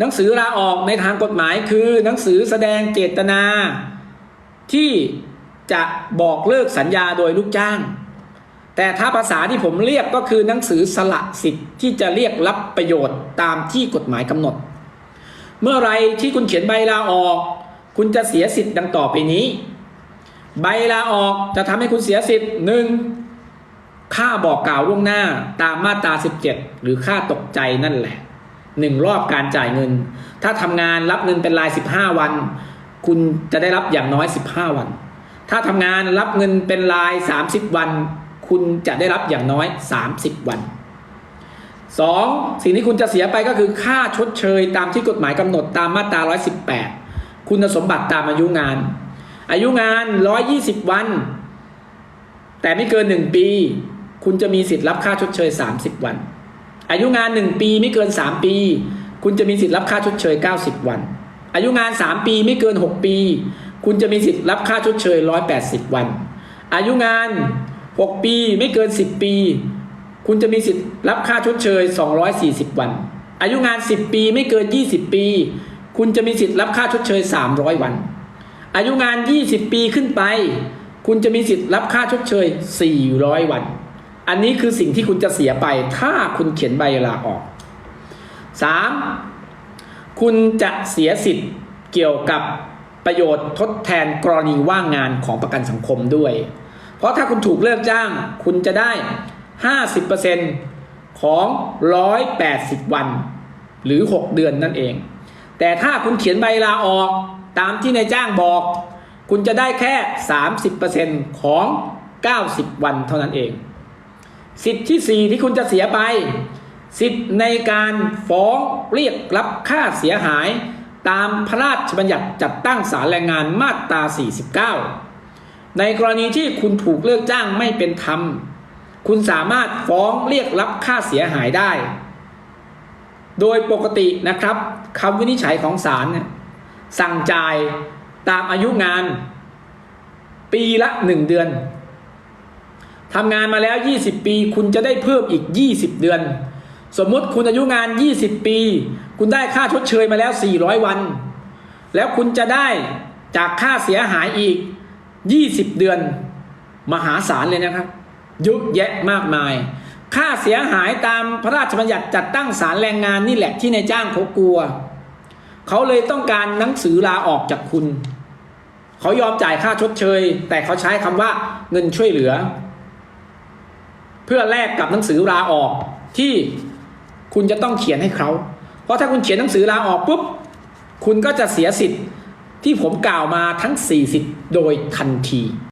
หนังสือลาออกในทางกฎหมายคือหนังสือแสดงเจตนา ที่จะบอกเลิกสัญญาโดยลูกจ้าง แต่ถ้าภาษาที่ผมเรียกก็คือหนังสือสละสิทธิ์ที่จะเรียกรับประโยชน์ตามที่กฎหมายกำหนด เมื่อไรที่คุณเขียนใบลาออก คุณจะเสียสิทธิ์ดังต่อไปนี้ ใบลาออกจะทำให้คุณเสียสิทธิ์หนึ่งค่าบอกกล่าวล่วงหน้าตามมาตรา 17 หรือค่าตกใจนั่นแหละ หนึ่งรอบการจ่ายเงิน ถ้าทำงานรับเงินเป็นราย15วัน คุณจะได้รับอย่างน้อย15วัน ถ้าทำงานรับเงินเป็นราย30วัน คุณจะได้รับอย่างน้อย30วันสองสิ่งที่คุณจะเสียไปก็คือค่าชดเชยตามที่กฎหมายกำหนดตามมาตรา118 คุณสมบัติตามอายุงาน อายุงาน 120 วัน แต่ไม่เกิน 1 ปี คุณจะมีสิทธิ์รับค่าชดเชย 30 วัน อายุงาน 1 ปีไม่เกิน 3 ปี คุณจะมีสิทธิ์รับค่าชดเชย 90 วัน อายุงาน 3 ปีไม่เกิน 6 ปี คุณจะมีสิทธิ์รับค่าชดเชย 180 วัน อายุงาน 6 ปีไม่เกิน 10 ปี คุณจะมีสิทธิ์รับค่าชดเชย 240 วัน อายุงาน 10 ปีไม่เกิน 20 ปี คุณจะมีสิทธิ์รับค่าชดเชย 300 วัน อายุงาน 20 ปีขึ้นไป คุณจะมีสิทธิ์รับค่าชดเชย 400 วัน อันนี้คือสิ่งที่คุณจะเสียไป ถ้าคุณเขียนใบลาออก 3. คุณจะเสียสิทธิ์เกี่ยวกับประโยชน์ทดแทนกรณีว่างงานของประกันสังคมด้วย เพราะถ้าคุณถูกเลิกจ้าง คุณจะได้ 50%ของ 180 วัน หรือ 6 เดือนนั่นเอง แต่ถ้าคุณเขียนใบลาออกตามที่นายจ้างบอก คุณจะได้แค่ 30%ของ 90 วันเท่านั้นเอง สิทธิ์ที่ 4 ที่คุณจะเสียไป สิทธิ์ในการฟ้องเรียกรับค่าเสียหาย ตามพระราชบัญญัติจัดตั้งศาลแรงงานมาตรา 49 ในกรณีที่คุณถูกเลิกจ้างไม่เป็นธรรม คุณสามารถฟ้องเรียกรับค่าเสียหายได้ โดยปกตินะครับคำวินิจฉัยของศาลสั่งจ่ายตามอายุงาน ปีละ 1 เดือน ทำงานมาแล้ว 20 ปี คุณจะได้เพิ่มอีก 20 เดือน สมมุติคุณอายุงาน 20 ปี คุณได้ค่าชดเชยมาแล้ว 400 วัน แล้วคุณจะได้จากค่าเสียหายอีก 20 เดือน มหาศาลเลยนะครับเยอะแยะมากมาย ค่าเสียหายตามพระราชบัญญัติจัดตั้งศาลแรงงานนี่แหละที่นายจ้างเขากลัว เขาเลยต้องการหนังสือลาออกจากคุณ เขายอมจ่ายค่าชดเชย แต่เขาใช้คำว่าเงินช่วยเหลือ พื่อแลกกับหนังสือลาออกที่คุณจะต้องเขียนให้เขา เพราะถ้าคุณเขียนหนังสือลาออกปุ๊บคุณก็จะเสียสิทธิ์ที่ผมกล่าวมาทั้ง4สิทธิโดยทันที